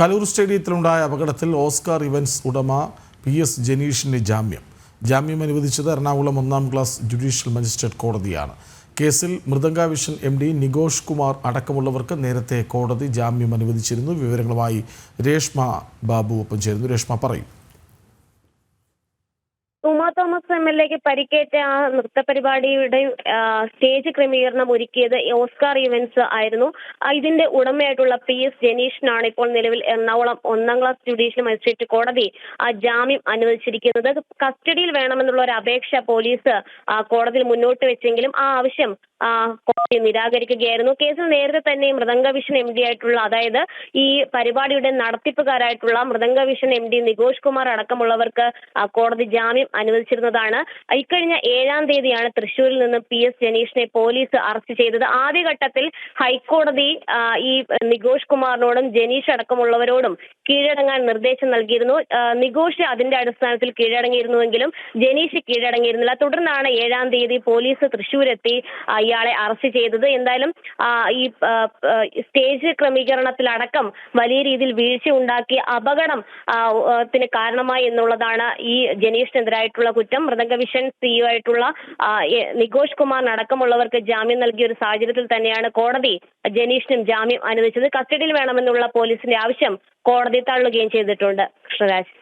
കലൂർ സ്റ്റേഡിയത്തിലുണ്ടായ അപകടത്തിൽ Oscar events ഉടമ പി എസ് ജനീഷിന് ജാമ്യം. ജാമ്യം അനുവദിച്ചത് എറണാകുളം ഒന്നാം ക്ലാസ് ജുഡീഷ്യൽ മജിസ്ട്രേറ്റ് കോടതിയാണ്. കേസിൽ മൃദംഗാവിഷൻ എം ഡി നിഗോഷ് കുമാർ അടക്കമുള്ളവർക്ക് നേരത്തെ കോടതി ജാമ്യം അനുവദിച്ചിരുന്നു. വിവരങ്ങളുമായി രേഷ്മ ബാബു ഒപ്പം ചേരുന്നു. രേഷ്മ പറയും. ഉമാ തോമസ് എം എൽ എക്ക് പരിക്കേറ്റ ആ നൃത്ത പരിപാടിയുടെ സ്റ്റേജ് ക്രമീകരണം ഒരുക്കിയത് ഓസ്കാർ ഇവന്റ്സ് ആയിരുന്നു. ഇതിന്റെ ഉടമയായിട്ടുള്ള പി എസ് ജനീഷിനാണ് ഇപ്പോൾ നിലവിൽ എറണാകുളം ഒന്നാം ക്ലാസ് ജുഡീഷ്യൽ മജിസ്ട്രേറ്റ് കോടതി ആ ജാമ്യം അനുവദിച്ചിരിക്കുന്നത്. കസ്റ്റഡിയിൽ വേണമെന്നുള്ള ഒരു അപേക്ഷ പോലീസ് കോടതിയിൽ മുന്നോട്ട് വെച്ചെങ്കിലും ആ ആവശ്യം കോടതി നിരാകരിക്കുകയായിരുന്നു. കേസിൽ നേരത്തെ തന്നെ മൃദംഗ വിഷൻ എം ഡി ആയിട്ടുള്ള അതായത് ഈ പരിപാടിയുടെ നടത്തിപ്പുകാരായിട്ടുള്ള Mridanga Vision M D Nikosh Kumar അടക്കമുള്ളവർക്ക് കോടതി ജാമ്യം അനുവദിച്ചിരുന്നതാണ്. ഇക്കഴിഞ്ഞ ഏഴാം തീയതിയാണ് തൃശൂരിൽ നിന്ന് പി എസ് ജനീഷിനെ പോലീസ് അറസ്റ്റ് ചെയ്തത്. ആദ്യഘട്ടത്തിൽ ഹൈക്കോടതി ഈ നികോഷ് കുമാറിനോടും ജനീഷ് അടക്കമുള്ളവരോടും കീഴടങ്ങാൻ നിർദ്ദേശം നൽകിയിരുന്നു. നികോഷ് അതിന്റെ അടിസ്ഥാനത്തിൽ കീഴടങ്ങിയിരുന്നുവെങ്കിലും ജനീഷ് കീഴടങ്ങിയിരുന്നില്ല. തുടർന്നാണ് ഏഴാം തീയതി പോലീസ് തൃശൂരെത്തി ഇയാളെ അറസ്റ്റ് ചെയ്തത്. എന്തായാലും ഈ സ്റ്റേജ് ക്രമീകരണത്തിലടക്കം വലിയ രീതിയിൽ വീഴ്ച ഉണ്ടാക്കി അപകടം ത്തിന് കാരണമായി എന്നുള്ളതാണ് ഈ ജനീഷിനെതിരായിട്ടുള്ള കുറ്റം. മൃദംഗ വിഷൻ സിഇഒ ആയിട്ടുള്ള നികോഷ് കുമാറിനടക്കമുള്ളവർക്ക് ജാമ്യം നൽകിയ ഒരു സാഹചര്യത്തിൽ തന്നെയാണ് കോടതി ജനീഷിനും ജാമ്യം അനുവദിച്ചത്. കസ്റ്റഡിയിൽ വേണമെന്നുള്ള പോലീസിന്റെ ആവശ്യം കോടതി തള്ളുകയും ചെയ്തിട്ടുണ്ട്. കൃഷ്ണരാജ്